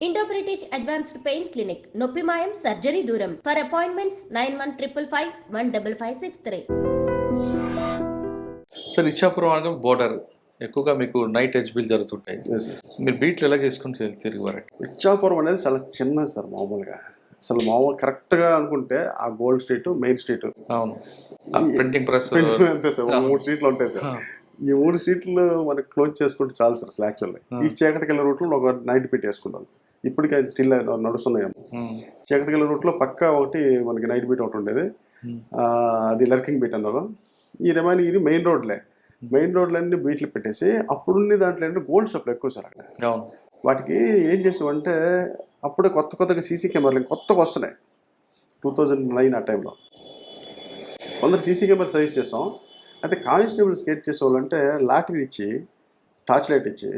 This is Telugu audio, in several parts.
Indo British advanced pain clinic నొప్పి మాయం సర్జరీ దూరం. For appointments nine one triple five one double five six three sir Ichchapuram border ఎక్కువగా మీకు నైట్ హెచ్బీలు జరుగుతుంటాయి. Yes, sir. మీరు బీట్లు ఎలా చేసుకుని తిరిగి- ఇచ్చాపురం అనేది చాలా చిన్నది సార్ మామూలుగా. అసలు మామూలు కరెక్ట్గా అనుకుంటే ఆ గోల్డ్ స్ట్రీట్ మెయిన్ స్ట్రీట్ అవును. ప్రింటింగ్ ప్రెస్ అంతే సార్ మూడు స్ట్రీట్లు ఉంటాయి సార్ ఈ మూడు స్ట్రీట్లు మనకి క్లోజ్ చేసుకుంటే చాలు సార్ అసలు యాక్చువల్లీ ఈ చీకటికి వెళ్ళే రూట్లో ఒక నైట్ పెట్టి వేసుకుంటాం. ఇప్పటికీ అది స్టిల్ నడుస్తున్నాయి చీకటికి వెళ్ళే రూట్లో పక్క ఒకటి మనకి నైట్ బీట్ ఒకటి ఉండేది. అది లర్కింగ్ బీట్ అన్నారు. ఈ రిమైనింగ్ ఇది మెయిన్ రోడ్లే. మెయిన్ రోడ్లన్నీ బీట్లు పెట్టేసి అప్పుడున్న దాంట్లో ఏంటంటే గోల్డ్ షాప్లు ఎక్కువ సార్ అక్కడ. వాటికి ఏం చేసామంటే అప్పుడే కొత్త కొత్తగా సీసీ కెమెరాలు కొత్తగా వస్తున్నాయి. టూ థౌజండ్ నైన్ ఆ టైంలో. కొందరు సీసీ కెమెరా సజెస్ట్ చేస్తాం. అయితే కానిస్టేబుల్స్ ఏం చేసేవాళ్ళంటే లాటరీ ఇచ్చి టార్చ్ లైట్ ఇచ్చి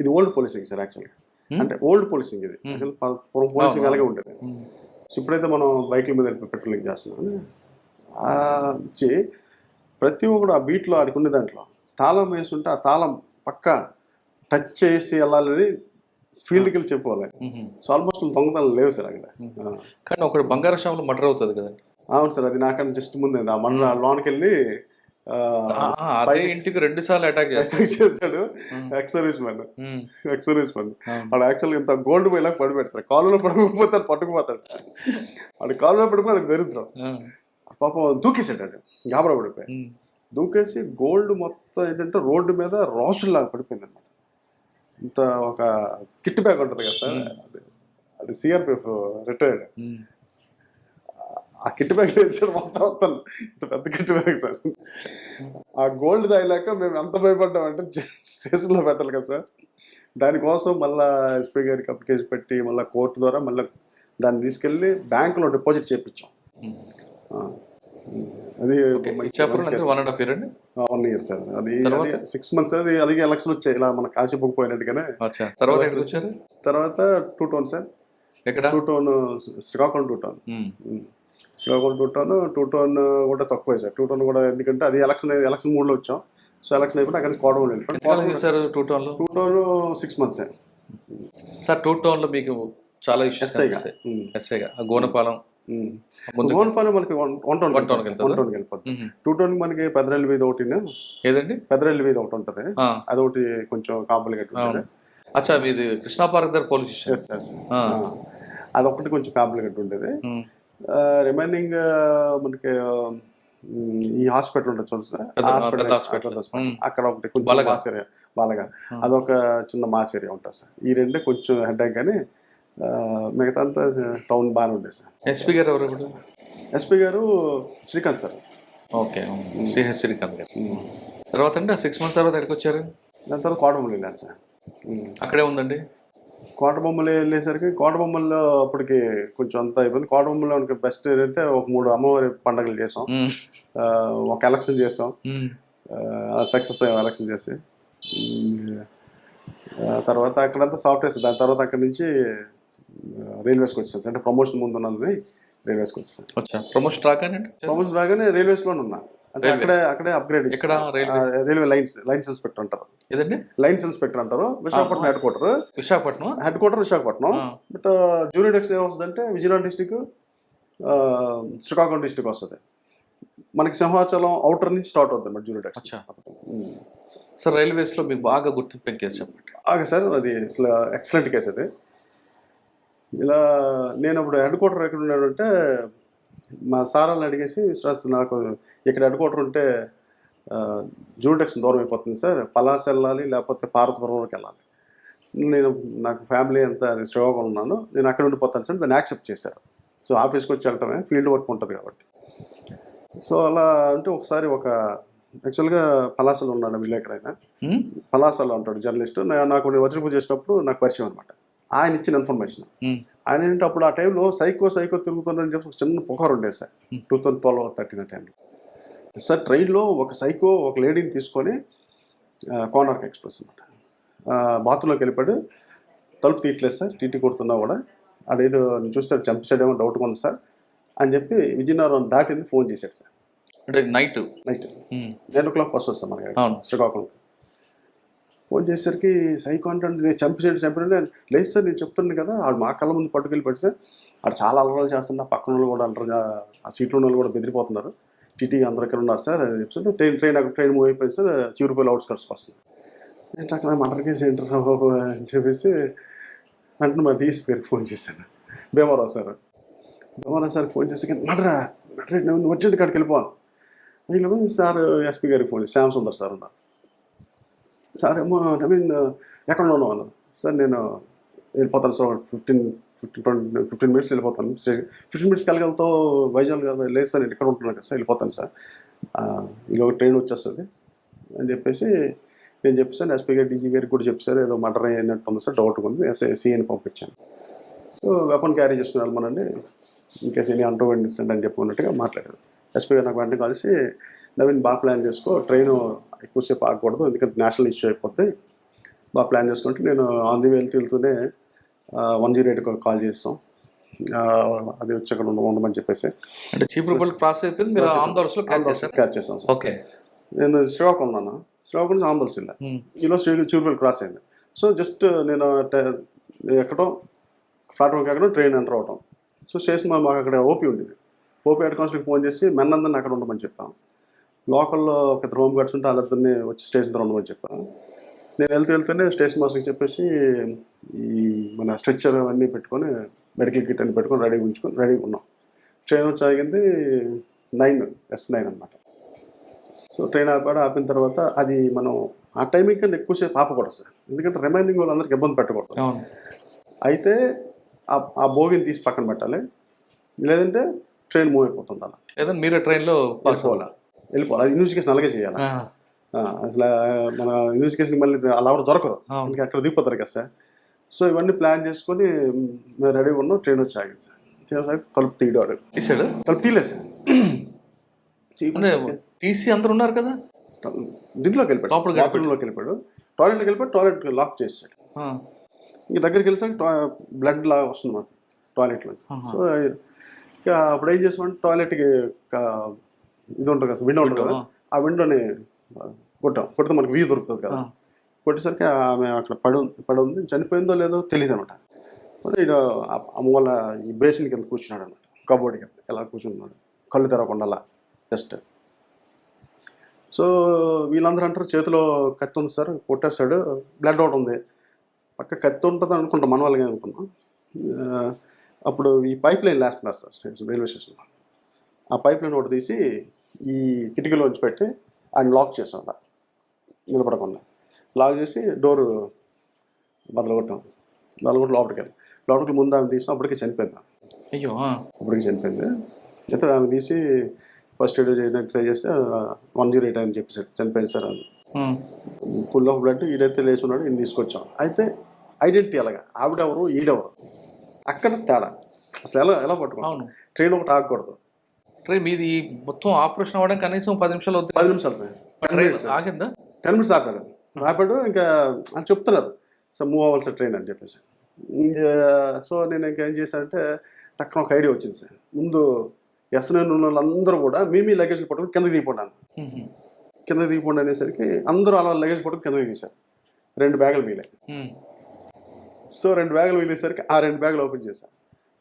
ఇది ఓల్డ్ పోలీసింగ్ సార్ యాక్చువల్గా? అంటే ఓల్డ్ పోలీసింగ్ ఇది. Hmm. అసలు పూర్వం పోలీసింగ్. అలాగే ఉంటుంది సో ఇప్పుడైతే మనం బైక్ల మీద పెట్రోలింగ్ చేస్తున్నాం. ప్రతి ఒక్కడు ఆ బీట్లో ఆడుకునే దాంట్లో తాళం వేసుంటే ఆ తాళం పక్క టచ్ చేసి వెళ్ళాలని ఫీల్డ్కి వెళ్ళి చెప్పుకోవాలి. సో ఆల్మోస్ట్ దొంగతనాలు లేవు సార్ అక్కడ. కానీ ఒకటి బంగారు షాపులో మర్డర్ అవుతుంది కదండి. అవును సార్ అది నాకన్నా జస్ట్ ముందే ఆ మన లోన్కి వెళ్ళి అదే ఇంటికి రెండు సార్లు అటాక్ చేశాడు. Ex service man ex service man. వాడు యాక్చువల్గా ఇంత గోల్డ్ పోయేలా పడిపోయాడు సార్. కాలులో పడుకుపోతాడు పట్టుకుపోతాడు. వాడు కాలులో పడిపోయి దరిద్రం. పాపం దూకేసాడు అది గాబరా పడిపోయి దూకేసి గోల్డ్ మొత్తం ఏంటంటే రోడ్డు మీద రాసుల్లాగా పడిపోయింది అనమాట ఇంత ఒక కిట్ బ్యాగ్ ఉంటుంది కదా సార్. అది సిఆర్పిఎఫ్ రిటైర్డ్. ఆ కిట్ బ్యాగ్ వేసాడు మొత్తం మొత్తం ఇంత పెద్ద కిట్ బ్యాగ్ సార్. ఆ గోల్డ్ తాగలేక మేము ఎంత భయపడ్డామంటే స్టేషన్లో పెట్టాలి కదా సార్. దానికోసం మళ్ళా ఎస్పీ గారికి అప్లికేషన్ పెట్టి మళ్ళీ కోర్టు ద్వారా మళ్ళీ దాన్ని తీసుకెళ్ళి బ్యాంకులో డిపాజిట్ చేయించాం. అది వన్ ఇయర్ సార్. అది? సిక్స్ మంత్స్ అది అలాగే ఎలక్షన్ వచ్చాయి. ఇలా మన కాశీబుక్ పోయినట్టుగానే. అచ్చా. తర్వాత టూ టౌన్ సార్. ఎక్కడ? Two town Srikakulam two town. Srikakulam two town two town కూడా తక్కువే సార్ టూ టౌన్ కూడా ఎందుకంటే అది ఎలక్షన్ ఎలక్షన్ మూడ్లో వచ్చాం. సో ఎలక్షన్ అయిపోయి అక్కడ కోటం ఎంతకాలం చేశారు టూ టౌన్లో two town six months. Sir two టౌన్లో మీకు చాలా ఇష్యూస్ ఎస్ఐగా. ఎస్ఐగా. గోనపాలెం ముందు గోన్పాలెం మనకి వన్ వన్ టౌన్కి వెళ్తుందా? వన్ టౌన్కి వెళ్ళిపోతుంది టూ టౌన్ మనకి పెదరెల్లి వీధి ఒకటి ఏదండి? పెదరెల్లి వీధి ఒకటి ఉంటుంది. ఆ, అదొకటి కొంచెం కాంప్లికేట్ ఉంటుంది. అచ్చా ఇది కృష్ణా పార్క్ దగ్గర పోలీస్ స్టేషన్. అదొకటి కొంచెం కాంప్లికేట్ ఉండేది. రిమైనింగ్ మనకి ఈ హాస్పిటల్ ఉంటుంది చూడండి సార్. Hospital hospital. అక్కడ ఒకటి కొంచెం. మాస్ ఏరియా బాలగా. అదొక చిన్న మాస్ ఏరియా ఉంటుంది సార్. ఈ రెండే కొంచెం హెడ్ కానీ మిగతా అంతా టౌన్ బాగానే ఉండేది సార్. ఎస్పీ గారు ఎవరు ఇప్పుడు? ఎస్పీ గారు Srikanth sir. Okay CH Srikanth గారు. తర్వాత అండి సిక్స్ మంత్స్ తర్వాత ఎక్కడికి వచ్చారు దాని తర్వాత కోటబొమ్మలు వెళ్ళాను సార్. అక్కడే ఉందండి? కోటబొమ్మలు వెళ్ళేసరికి కోటబొమ్మల్లో అప్పటికి కొంచెం అంత అయిపోయింది. కోటబొమ్మలో మనకి బెస్ట్ ఏంటంటే ఒక మూడు అమ్మవారి పండుగలు చేసాం. ఒక ఎలక్షన్ చేసాం. సక్సెస్ అయ్యాం ఎలక్షన్ చేసి. తర్వాత అక్కడంతా సాఫ్ట్వేర్స్ దాని తర్వాత అక్కడి నుంచి రైల్వేస్కి వచ్చేసాను అంటే ప్రమోషన్ ముందు ఉన్నది రైల్వేస్కి వచ్చేసాను వచ్చా ప్రమోషన్ ట్రాక్ అండి ప్రమోషన్ రాగానే రైల్వేస్లోనే ఉన్నా. అంటే. అక్కడే అక్కడే అప్గ్రేడ్ ఎక్కడ రైల్వే? లైన్స్ లైన్స్ ఇన్స్పెక్టర్ అంటారు ఏదండి? లైన్స్ ఇన్స్పెక్టర్ అంటారు. Visakhapatnam head quarter Visakhapatnam head quarter Visakhapatnam. But junior dex ఏమొస్తుందంటే విజయనగరం డిస్టిక్ శ్రీకాకుళం డిస్టిక్ వస్తుంది. మనకి సింహాచలం అవుటర్ నుంచి స్టార్ట్ అవుతుంది అన్నమాట జూనియర్ డెక్స్ అచ్చా. సార్ రైల్వేస్లో మీకు బాగా గుర్తింపు కేసు చెప్పండి? సార్ అది అసలు ఎక్సలెంట్ కేసు అది ఇలా నేను ఇప్పుడు హెడ్ క్వార్టర్ ఎక్కడ ఉన్నాడంటే మా సారాలను అడిగేసి సార్ నాకు ఇక్కడ హెడ్ క్వార్టర్ ఉంటే జూటెక్స్ దూరం అయిపోతుంది సార్. పలాస్ వెళ్ళాలి లేకపోతే పార్వతపురంలోకి వెళ్ళాలి. నేను నాకు ఫ్యామిలీ అంతా శ్రీకాకుళం ఉన్నాను. నేను అక్కడ ఉండిపోతాను సార్. దాన్ని యాక్సెప్ట్ చేశారు. సో ఆఫీస్కి వచ్చి వెళ్ళటమే ఫీల్డ్ వర్క్ ఉంటుంది కాబట్టి. సో అలా అంటే ఒకసారి ఒక యాక్చువల్గా పలాసలో ఉన్నాడు విలేకరు ఆయన. ఉమ్, పలాసలో ఉంటాడు జర్నలిస్ట్. నాకు నేను వజ్రపూజ చేసినప్పుడు నాకు పరిచయం అనమాట ఆయన ఇచ్చిన ఇన్ఫర్మేషన్ ఉమ్, ఆయన ఏంటంటే అప్పుడు ఆ టైంలో సైకో సైకో తిరుగుతుందని చెప్పి ఒక చిన్న పుకారు ఉండేది సార్. Hmm. Two thousand twelve thirteen టైంలో సార్ ట్రైన్లో ఒక సైకో ఒక లేడీని తీసుకొని కోనార్క్ ఎక్స్ప్రెస్ అనమాట బాత్రూంలోకి వెళ్ళిపోయాడు. తలుపు తీయట్లేదు సార్ టీటీ కొడుతున్నా కూడా. అడేదో చూస్తే చంపించాడేమో డౌట్గా ఉంది సార్. అని చెప్పి విజయనగరం దాటింది ఫోన్ చేశాడు సార్. అంటే night night nine o'clock bus వస్తాం మనకి. శ్రీకాకుళం ఫోన్ చేసేసరికి సైకో అంటే నేను చంపేసాడు చంపాడు లేదు సార్ నేను చెప్తున్నాను కదా ఆడు మా కళ్ళ ముందు పట్టుకెళ్ళి సార్ ఆడు చాలా అలరాలు చేస్తున్నా పక్కన వాళ్ళు కూడా అలరా ఆ సీట్లో ఉన్న వాళ్ళు కూడా బెదిరిపోతున్నారు. టీటీ అందరు ఇక్కడ ఉన్నారు సార్ అని ట్రైన్ ట్రైన్ అక్కడ ట్రైన్ మూవ్ అయిపోయింది సార్ చివరిపోయి అవుట్స్కట్స్కి వస్తుంది ఏంటి అక్కడ మటర్ కేసు ఏంటారు అని చెప్పేసి వెంటనే మా డీఎస్ పేరుకి ఫోన్ చేశాను. భీమారావు సార్ భీమారావు సార్కి ఫోన్ చేసి నడరా మటరా నువ్వు వచ్చేది కాడికి వెళ్ళిపోను వీళ్ళు సార్ ఎస్పీ గారికి ఫోన్ చేసి శ్యామ్ సుందర్ సార్ ఉన్నారు. సార్ ఏమో నవీన్ ఎక్కడ ఉన్నావు అన్నారు సార్ నేను వెళ్ళిపోతాను sir fifteen fifteen twenty fifteen minutes వెళ్ళిపోతాను. ఫిఫ్టీన్ మినిట్స్ వెళ్ళగలుగుతావు వైజాగ్ కదా లేదు సార్ నేను ఇక్కడ ఉంటున్నాను కదా సార్ వెళ్ళిపోతాను సార్. ఇలా ఒక ట్రైన్ వచ్చేస్తుంది అని చెప్పేసి నేను చెప్పేసాను ఎస్పీ గారు డీజీ గారికి కూడా చెప్పారు ఏదో మర్డర్ అయినట్టు ఉంది సార్ డౌట్ ఉంది ఎస్ఐ సీఎని పంపించాను. సో వెపన్ క్యారీ చేసుకుని వెళ్ళమనండి ఇంకా ఎనీ అంటూ ఇన్సిడెంట్ అని చెప్పుకున్నట్టుగా మాట్లాడారు. ఎస్పీ గారు నాకు వెంటనే కలిసి నవీన్ బాగా ప్లాన్ చేసుకో ట్రైన్ ఎక్కువసేపు ఆగకూడదు ఎందుకంటే నేషనల్ ఇష్యూ అయిపోతే బాగా ప్లాన్ చేసుకుంటే నేను ఆన్ ది వెళ్తూ వెళ్తూనే వన్ జీరో ఎయిట్ కాల్ చేస్తాం. అది వచ్చి అక్కడ ఉండ- ఉండమని చెప్పేసి. అంటే చీప్ రూపాయలు ప్రాసెస్ అయిపోయింది మీరు ఆన్ దోర్స్లో క్యాచ్ చేస్తాం సార్. ఓకే. నేను శ్రీకాకుళం ఉన్నాను శ్రీకాకుళం నుంచి ఆంబుల్స్ వెళ్ళా ఈలో శ్రీ చివరిపల్లి క్రాస్ అయింది. సో జస్ట్ నేను ఎక్కడం ప్లాట్ఫామ్కి ఎక్కడం ట్రైన్ ఎంటర్ అవటం. సో మా- మాకు అక్కడ ఓపీ ఉండేది. ఓపీ హెడ్ కాన్స్టల్కి ఫోన్ చేసి మెన్నందరిని అక్కడ ఉండమని చెప్పాను లోకల్లో ఒక ఇద్దరు హోమ్ గార్డ్స్ ఉంటే వాళ్ళిద్దరిని వచ్చి స్టేషన్ దగ్గర ఉండమని చెప్పాను నేను వెళ్తూ వెళ్తూనే స్టేషన్ మాస్టర్కి చెప్పేసి ఈ మన స్ట్రెచ్చర్ అవన్నీ పెట్టుకొని మెడికల్ కిట్ అన్ని పెట్టుకొని రెడీ ఉంచుకొని రెడీగా ఉన్నాం. ట్రైన్ వచ్చి ఆగింది నైన్ ఎస్ నైన్ అనమాట సో ట్రైన్ ఆపాడు ఆపిన తర్వాత అది మనం ఆ టైమింగ్ కన్నా ఎక్కువసేపు ఆపకూడదు సార్. ఎందుకంటే రిమైనింగ్ వాళ్ళందరికీ ఇబ్బంది పెట్టకూడదు. అయితే ఆ- ఆ బోగిని తీసి పక్కన పెట్టాలి. లేదంటే ట్రైన్ మూవ్ అయిపోతుంది అలా. ఏదో మీరే ట్రైన్లో పాస్ వెళ్ళిపోవాలి వెళ్ళిపోవాలి అది ఇన్వెస్టిగేషన్ అలాగే చేయాలి? అసలు మన ఇన్వెస్టిగేషన్ మళ్ళీ అలా ఎవరు దొరకరు ఇంకా అక్కడ దిగిపోతారు కదా సార్. సో ఇవన్నీ ప్లాన్ చేసుకొని మేము రెడీ ఉన్నాం. ట్రైన్ వచ్చి ఆగింది సార్. ట్రైన్ వచ్చి తలుపు తీయడాడు తీసాడు తలుపు తీయలేదు సార్. టీసీ అందరు ఉన్నారు కదా? దీంట్లోకి వెళ్ళిపోయాడు. బాత్రూంలోకి వెళ్ళిపోయాడు. టాయిలెట్కి వెళ్ళిపోయి టాయిలెట్ లాక్ చేసాడు ఇంక దగ్గరికి వెళ్ళేసరికి బ్లడ్ లాగా వస్తుంది మాకు టాయిలెట్లో. సో ఇక అప్పుడు ఏం చేసామంటే టాయిలెట్కి ఇది ఉంటుంది కదా విండో ఉంటుంది కదా ఆ విండోని కొట్టాం. కొడితే మనకి వ్యూ దొరుకుతుంది కదా. కొట్టేసరికి ఆమె అక్కడ పడి పడి ఉంది. చనిపోయిందో లేదో తెలియదు అనమాట. ఇక అమ్మ వాళ్ళ ఈ బేసిన్ కింద కూర్చున్నాడు అనమాట. కబోర్డ్ కింద ఎలా కూర్చున్నాడు. కళ్ళు తెరవకుండా అలా జస్ట్ సో వీళ్ళందరూ అంటారు చేతిలో కత్తి ఉంది సార్ కొట్టేస్తాడు. బ్లడ్ అవుట్ ఉంది. పక్క కత్తి ఉంటుంది అనుకుంటాం మన వాళ్ళకి అనుకున్నాం అప్పుడు ఈ పైప్ లైన్ వేస్తున్నారు సార్ స్టేషన్ రైల్వే స్టేషన్లో. ఆ పైప్ లైన్ ఒకటి తీసి ఈ కిటికీలోంచి పెట్టి ఆయన లాక్ చేసాం అలా నిలబడకుండా. లాక్ చేసి డోరు బదలగొట్టాం. బదలగొట్టి లోపలికి వెళ్ళి. లోపలికి ముందు ఆమె తీసాం. అప్పటికి చనిపోయింది. అయ్యో. అప్పటికి చనిపోయింది. అయితే ఆమె తీసి ఫస్ట్ ఎయిడ్ చేయడానికి ట్రై చేస్తే వన్ జీరో ఎయిట్ అని చెప్పేసి చనిపోయింది సార్ ఆ, ఫుల్ ఆఫ్ బ్లడ్ ఈడైతే లేచి ఉన్నాడు ఈయన తీసుకొచ్చాం. అయితే ఐడెంటిటీ అలాగా ఆవిడెవరు? ఈడెవరు? అక్కడ తేడా. అసలు ఎలా ఎలా పట్టుకోవాలి ట్రైన్ ఒకటి ఆగకూడదు. ట్రైన్ మీది మొత్తం ఆపరేషన్ అవ్వడానికి కనీసం పది నిమిషాలు అవుతుంది. పది నిమిషాలు సార్. ట్రైన్ ఆగిందా? టెన్ మినిట్స్ ఆపాడు ఆపాడు ఇంకా అని చెప్తున్నారు. సో మూవ్ అవ్వాల్సిన ట్రైన్ అని చెప్పేసి. సో నేను ఇంకేం చేశానంటే టక్కన ఒక ఐడియా వచ్చింది సార్. ముందు ఎస్ఎన్ ఉన్న వాళ్ళందరూ కూడా మీ మీ లగేజ్లు పట్టుకుని కిందకి దిగిపోండి ఉహు, కిందకి దిగిపోండి అనేసరికి అందరూ అలా లగేజ్ పట్టుకుని కిందకి తీశారు రెండు బ్యాగులు మీలే సో రెండు బ్యాగులు వెళ్ళేసరికి ఆ రెండు బ్యాగులు ఓపెన్ చేశాను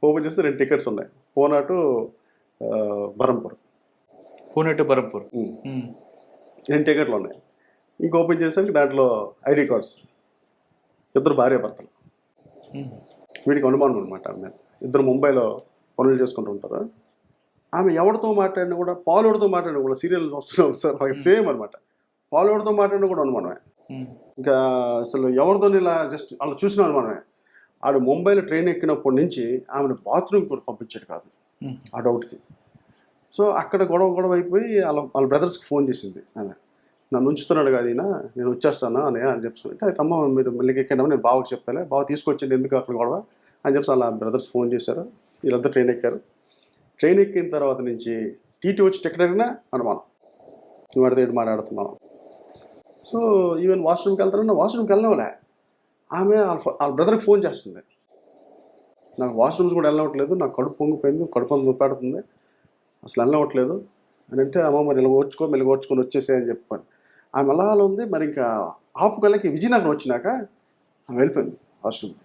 ఓపెన్ చేస్తే రెండు టికెట్స్ ఉన్నాయి. పూనా టు ఆ, బరంపూర్. పూణే టు బరంపూర్. రెండు టికెట్లు ఉన్నాయి? ఇంక ఓపెన్ చేసరికి దాంట్లో ఐడి కార్డ్స్ ఇద్దరు భార్య భర్తలు వీడికి అనుమానం అనమాట ఆమె. ఇద్దరు ముంబైలో పనులు చేసుకుంటూ ఉంటారు. ఆమె ఎవరితో మాట్లాడినా కూడా పాలోడితో మాట్లాడినా కూడా సీరియల్ వస్తున్నాం సార్ సేమ్ అనమాట పాలోడితో మాట్లాడినా కూడా అనుమానమే. ఇంకా అసలు ఎవరితో ఇలా జస్ట్ అలా చూసిన అనుమానమే. ఆడు ముంబైలో ట్రైన్ ఎక్కినప్పటి నుంచి ఆమెను బాత్రూమ్ కూడా పంపించాడు కాదు. Hmm. ఆ డౌట్కి. సో అక్కడ గొడవ గొడవ అయిపోయి వాళ్ళ వాళ్ళ బ్రదర్స్కి ఫోన్ చేసింది ఆమె. నన్ను ఉంచుతున్నాడు కాదు ఈయన నేను వచ్చేస్తాను అని అని చెప్పి అయితే అమ్మ మీరు మళ్ళీ ఎక్కండి నేను బావకి చెప్తాలే. బావ తీసుకొచ్చింది ఎందుకు అక్కడ గొడవ? అని చెప్పి వాళ్ళ బ్రదర్స్ ఫోన్ చేశారు. వీళ్ళంతా ట్రైన్ ఎక్కారు. ట్రైన్ ఎక్కిన తర్వాత నుంచి టీటీ వచ్చి టికెట్ అడిగినా అనుమానం. నువ్వు అడితే ఇటు మాట్లాడుతున్నావు? సో ఈవెన్ వాష్రూమ్కి వెళ్తానన్నా వాష్రూమ్కి వెళ్ళినవలే ఆమె వాళ్ళ వాళ్ళ బ్రదర్కి ఫోన్ చేస్తుంది. నాకు వాష్రూమ్స్ కూడా వెళ్ళవట్లేదు నాకు కడుపు పొంగిపోయింది. కడుపు అంతా నొప్పాడుతుంది అసలు వెళ్ళవట్లేదు అని అంటే అమ్మ మరి ఇలా ఓర్చుకో మళ్ళీ ఓర్చుకొని వచ్చేసే అని చెప్పాను ఆమె అలా అలా ఉంది. మరి ఇంకా ఆపుకలకి విజయనగరం వచ్చినాక ఆమె వెళ్ళిపోయింది వాష్రూమ్.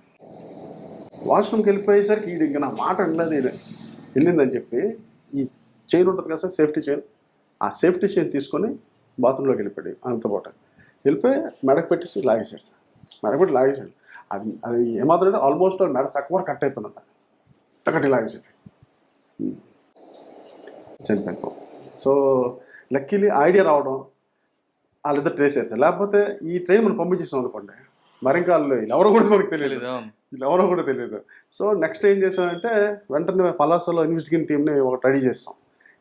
వాష్రూమ్కి వెళ్ళిపోయేసరికి ఈడు ఇంకా నా మాట వినలేదు ఈడు. వెళ్ళిందని చెప్పి ఈ చైన్ ఉంటుంది కదా సార్ సేఫ్టీ చైన్. ఆ సేఫ్టీ చైన్ తీసుకొని బాత్రూంలోకి వెళ్ళిపోయాడు ఆమెతో పాటు. వెళ్ళిపోయి మెడకు పెట్టేసి లాగేశాడు సార్. మెడకు పెట్టి లాగేశాడు. అది అది ఏమాత్రం అంటే ఆల్మోస్ట్ మెడ సక్కువ కట్ అయిపోయిందంట. ఒకటి లాగేసాడు ఉమ్. చనిపోయాను పాపం. సో లక్కీలీ ఐడియా రావడం వాళ్ళిద్దరు ట్రేస్ చేస్తారు లేకపోతే ఈ ట్రైన్ మనం పంపించేసాం అనుకోండి మరి ఇంకా వాళ్ళు ఎవరో కూడా మనకు అవును. వీళ్ళు ఎవరో కూడా తెలియదు. సో నెక్స్ట్ ఏం చేసామంటే వెంటనే పలాసలో ఇన్వెస్టిగేషన్ టీమ్ని ఒకటి రెడీ చేస్తాం.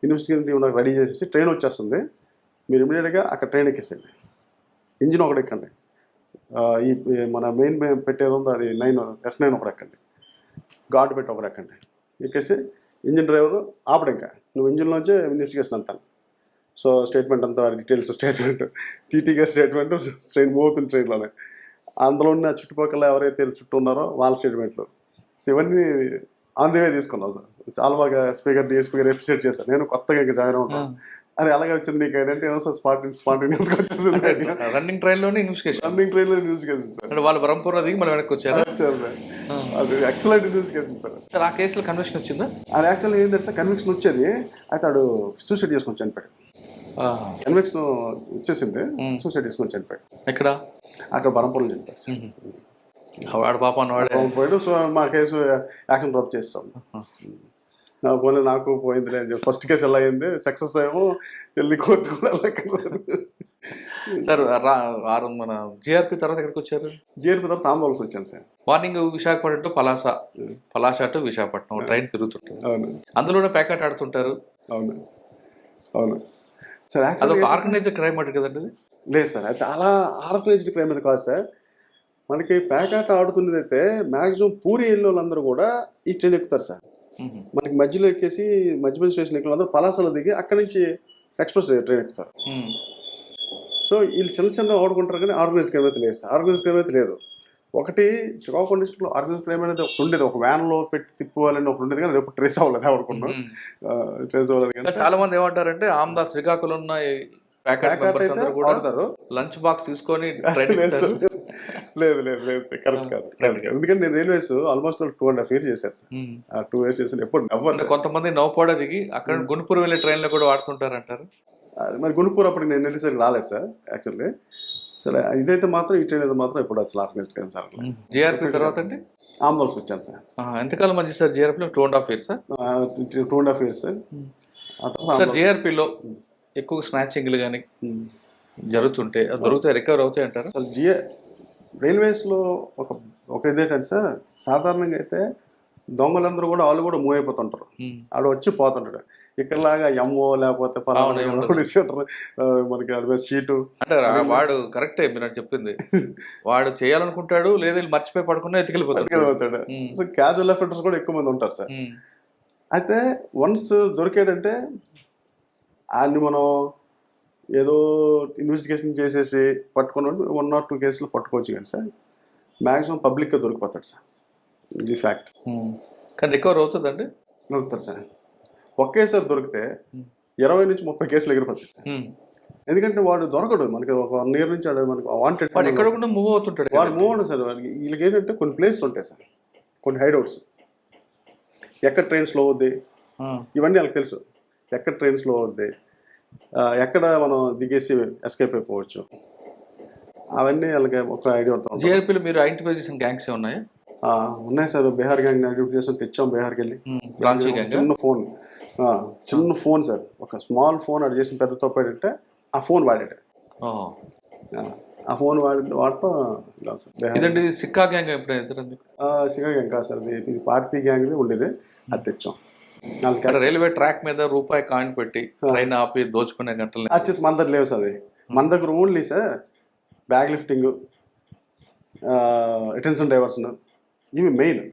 ఇన్వెస్టిగేషన్ టీమ్ నాకు రెడీ చేసేసి ట్రైన్ వచ్చేస్తుంది. మీరు ఇమీడియట్గా అక్కడ ట్రైన్ ఎక్కేసేయండి. ఇంజిన్ ఒకటి ఎక్కండి. ఈ మన మెయిన్ పెట్టేది ఉందో అది నైన్ ఎస్ నైన్ ఒక ఎక్కండి. గార్డ్ పెట్టి ఒక ఎక్కండి. ఎక్కేసి ఇంజిన్ డ్రైవర్ ఆపడు ఇంకా. నువ్వు ఇంజిన్లోంచే ఇన్వెస్టిగేషన్ అంతా. సో స్టేట్మెంట్ అంతా డీటెయిల్స్ స్టేట్మెంట్ టీటీగా స్టేట్మెంట్ ట్రైన్ పోతుంది ట్రైన్లోనే అందులో ఉన్న చుట్టుపక్కల ఎవరైతే చుట్టూ ఉన్నారో వాళ్ళ స్టేట్మెంట్లు సో ఇవన్నీ ఆన్ ది వే తీసుకున్నాం సార్. చాలా బాగా స్పీకర్ డిఎస్పీ గారు ఎప్రిషియేట్ చేశారు. నేను కొత్తగా ఇంకా జాయిన్ అవుతాను అరే అలాగే వచ్చింది నీకు ఏంటంటే సార్ స్పాట్ స్పాంటేనియస్గా వచ్చేసింది రన్నింగ్ ట్రైన్లోనే ఇన్వెస్టిగేషన్ రన్నింగ్ ట్రైన్లో న్యూస్ కేసింది సార్. వాళ్ళు బ్రహ్మపురం దిగి మళ్ళీ వెనక్కి వచ్చారు? వచ్చారు సార్. అది ఎక్సలెంట్ న్యూస్ కేసింది సార్. సార్ ఆ కేసులో కన్విక్షన్ వచ్చిందా? అది యాక్చువల్లీ ఏం తెలుసా కన్విక్షన్ వచ్చేది అయితే ఆడు సూసైడ్ చేసుకొని చనిపోయాడు. కన్విక్షన్ వచ్చేసింది. సూసైడ్ చేసుకొని చనిపోయాడు. ఎక్కడ? అక్కడ బరంపురం చనిపోయాడు వాడు పాప పోయాడు సో మా కేసు యాక్షన్ డ్రాప్ చేస్తాం. నా పోలే నాకు పోయిందిలే అని చెప్పి. ఫస్ట్ కేసు ఎలా అయింది సక్సెస్ ఏమో వెళ్ళి కోర్టు కూడా సార్ రా ఆరు మన జిఆర్పి తర్వాత ఎక్కడికి వచ్చారు? జీఆర్పీ తర్వాత తాంబోల్సి వచ్చాను sir. Morning Visakhapatnam to Palasa Palasa to Visakhapatnam train తిరుగుతుంటుంది. అవును. అందులోనే ప్యాకెట్ ఆడుతుంటారు? అవును. అవును. సార్ అదొక ఆర్గనైజర్ క్రైమ్ అటు కదండి అది? లేదు సార్ అయితే అలా ఆర్గనైజ్డ్ క్రైమ్ మీద కాదు సార్. మనకి ప్యాకాట ఆడుతున్నది అయితే మ్యాక్సిమం పూరి వెళ్ళే వాళ్ళందరూ కూడా ఈ ట్రైన్ ఎక్కుతారు సార్. మనకి మధ్యలో ఎక్కేసి మధ్యపల్లి స్టేషన్ ఎక్కిన వాళ్ళందరూ పలాసలో దిగి అక్కడి నుంచి ఎక్స్ప్రెస్ ట్రైన్ ఎక్కుతారు. సో వీళ్ళు చిన్న చిన్న ఆడుకుంటారు కానీ ఆర్గనైజ్ క్రైమ్ అయితే లేదు ఆర్గనైజ్ క్రైమ్ అయితే లేదు. ఒకటి శ్రీకాకుళం డిస్ట్రిక్ట్లో ఆర్గనైజ్ క్రైమ్ అనేది ఒకటి ఉండేది. ఒక వ్యాన్లో పెట్టి తిప్పుకోవాలని ఒకటి ఉండేది కానీ ఎప్పుడు ట్రేస్ అవ్వలేదు మ్మ్. ట్రేస్ అవ్వలేదు చాలా మంది ఏమంటారంటే ఆమ్దా శ్రీకాకుళం ఉన్న ప్యాకెట్ ప్యాకాట్ మెంబర్స్ అయితే అందరూ కూడా ఆడతారు లంచ్ బాక్స్ తీసుకొని లేదు. సార్. లేదు లేదు సార్ కరెక్ట్ కాదు కరెక్ట్ కాదు ఎందుకంటే నేను railways almost two and half years చేశాను సార్. టూ ఇయర్స్ చేశాను ఎప్పుడు అంటే కొంతమంది నౌపాడ దిగి అక్కడ గుంటూరు వెళ్ళే ట్రైన్లో కూడా వాడుతుంటారు అంటారు మరి గుణపూర్ అప్పుడు నేను వెళ్ళేసరికి రాలేదు సార్ యాక్చువల్లీ. సరే ఇదైతే మాత్రం ఈ ట్రైన్ అయితే మాత్రం ఇప్పుడు అసలు ఆర్గనైజ్ క్రైమ్ సార్ జిఆర్పి తర్వాత అంటే ఆందోళన వచ్చాను సార్. ఎంతకాలం మంచి sir GRP two and half years two and half years sir. Sir. జిఆర్పిలో ఎక్కువ స్నాచింగ్లు కానీ. జరుగుతుంటే అది దొరుకుతాయి రికవర్ అవుతాయి అంటారు? అసలు జిఏ రైల్వేస్లో ఒక ఒక ఇదేంటంటే సార్ సాధారణంగా అయితే దొంగలందరూ కూడా వాళ్ళు కూడా మూవ్ అయిపోతుంటారు. ఆడు వచ్చి పోతుంటాడు. ఇక్కడలాగా ఎంఓ లేకపోతే మనకి అడిగే షీటు. అంటే వాడు కరెక్టే మీరు చెప్పింది. వాడు చేయాలనుకుంటాడు లేదా మర్చిపోయి పడుకున్నా ఎత్తుకెళ్ళిపోతాడు. సో క్యాజువల్ ఎఫెక్టర్స్ కూడా ఎక్కువ మంది ఉంటారు సార్. అయితే వన్స్ దొరికాడంటే ఆయన్ని మనం ఏదో ఇన్వెస్టిగేషన్ చేసేసి పట్టుకుని వన్ ఆర్ టూ కేసులు పట్టుకోవచ్చు కానీ సార్ మ్యాక్సిమం పబ్లిక్గా దొరికిపోతాడు సార్. ఇది ఫ్యాక్ట్. కానీ రికవర్ అవుతుందండి? దొరుకుతారు సార్. ఒకేసారి దొరికితే. ఇరవై నుంచి ముప్పై కేసులు ఎగిరిపోతాయి సార్. ఎందుకంటే వాడు దొరకడు. మనకి ఒక వన్ ఇయర్ నుంచి మనకి వాంటెడ్ వాడు ఎక్కడ కూడా మూవ్ అవుతుంటాడు వాడు. మూవ్ ఉండదు సార్. వాళ్ళకి వీళ్ళకి ఏంటంటే కొన్ని ప్లేసెస్ ఉంటాయి సార్. కొన్ని హైడౌట్స్ ఎక్కడ ట్రైన్ స్లో అవుద్ది. ఇవన్నీ వాళ్ళకి తెలుసు. ఎక్కడ ట్రైన్ స్లో అవుద్ది ఎక్కడ మనం దిగేసి ఎస్కేప్ అయిపోవచ్చు? అవన్నీ వాళ్ళకి ఒక ఐడియా ఉంటుంది. జిఆర్పీలో మీరు ఐడెంటిఫై చేసిన గ్యాంగ్స్ ఉన్నాయా ఉన్నాయి సార్. బీహార్ గ్యాంగ్ ఐడెంటిఫై చేసాం తెచ్చాం బీహార్కి వెళ్ళి చిన్న ఫోన్ చిన్న ఫోన్ సార్. ఒక స్మాల్ ఫోన్ అది చేసిన పెద్ద తప్పు ఏంటంటే ఆ ఫోన్ వాడాడు ఆ, ఫోన్ వాడి వాడటం ఇలా సార్. ఇదండి సిక్కా గ్యాంగ్ ఆ, సిగా గ్యాంగ్ కాదు సార్. ఇది పార్టీ గ్యాంగ్ది ఉండేది. అది తెచ్చాం. రైల్వే ట్రాక్ మీద రూపాయి కాయిన్ పెట్టి ట్రైన్ ఆపి దోచుకునే గంటలు వచ్చేసి మన దగ్గర లేవు సార్ అది మన దగ్గర only sir bag lifting attention divers ఇవి మెయిన్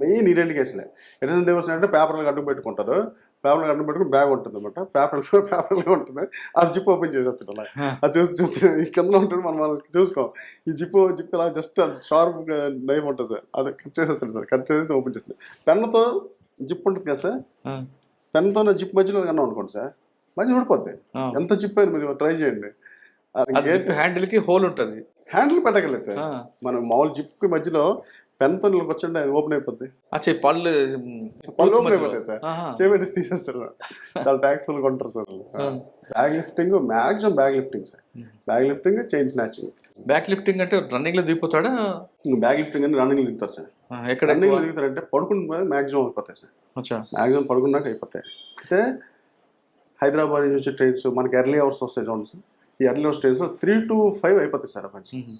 మెయిన్ ఈ రెండు కేసులే అటెన్షన్ డైవర్స్ అంటే పేపర్లకు అడ్డు పెట్టుకుంటారు. పేపర్లకు అడ్డు పెట్టుకుని బ్యాగ్ ఉంటుంది అనమాట పేపర్ పేపర్లో ఉంటుంది. ఆ జిప్ ఓపెన్ చేసేస్తాడు అలా. అది చూసి చూస్తే ఈ కింద ఉంటుంది మనం మనకి చూసుకోం. ఈ జిప్ జిప్ ఇలా జస్ట్ షార్ప్ నైఫ్ ఉంటుంది సార్ అది కట్ చేసేస్తాడు సార్ కట్ చేసి ఓపెన్ చేస్తాడు పెన్నుతో జిప్ ఉంటుంది కదా సార్? పెన్తో జిప్ మధ్యలో కన్నా అనుకోండి సార్. మధ్య ఊడిపోద్ది. ఎంత జిప్ అయినా మీరు ట్రై చేయండి. హ్యాండిల్కి హోల్ ఉంటది. హ్యాండిల్ పెట్టగలేదు సార్. మనం మామూలు జిప్కి మధ్యలో పెన్తో వచ్చండి అది ఓపెన్ అయిపోద్ది. అచ్చే పళ్ళు పళ్ళు ఓపెన్. అయిపోతాయి సార్. చేపెట్టి తీసేస్తారు. చాలా ట్యాక్ట్ఫుల్గా ఉంటారు సార్ ఆ. Bag lifting maximum bag lifting sir. Bag lifting chain snatching. Back lifting అంటే రన్నింగ్లో దిగిపోతాడా బ్యాగ్ లిఫ్టింగ్ అని రన్నింగ్ దిగుతారు సార్. ఎక్కడ రన్నింగ్ ఎక్కువ? దిగుతారంటే పడుకుని మాక్సిమం అయిపోతాయి సార్. మాక్సిమం పడుకున్నాక అయిపోతాయి. అయితే హైదరాబాద్ నుంచి వచ్చే ట్రైన్స్ మనకి ఎర్లీ అవర్స్ వస్తాయి చూడండి సార్. ఈ early hours trains three to five అయిపోతాయి సార్ మ్మ్.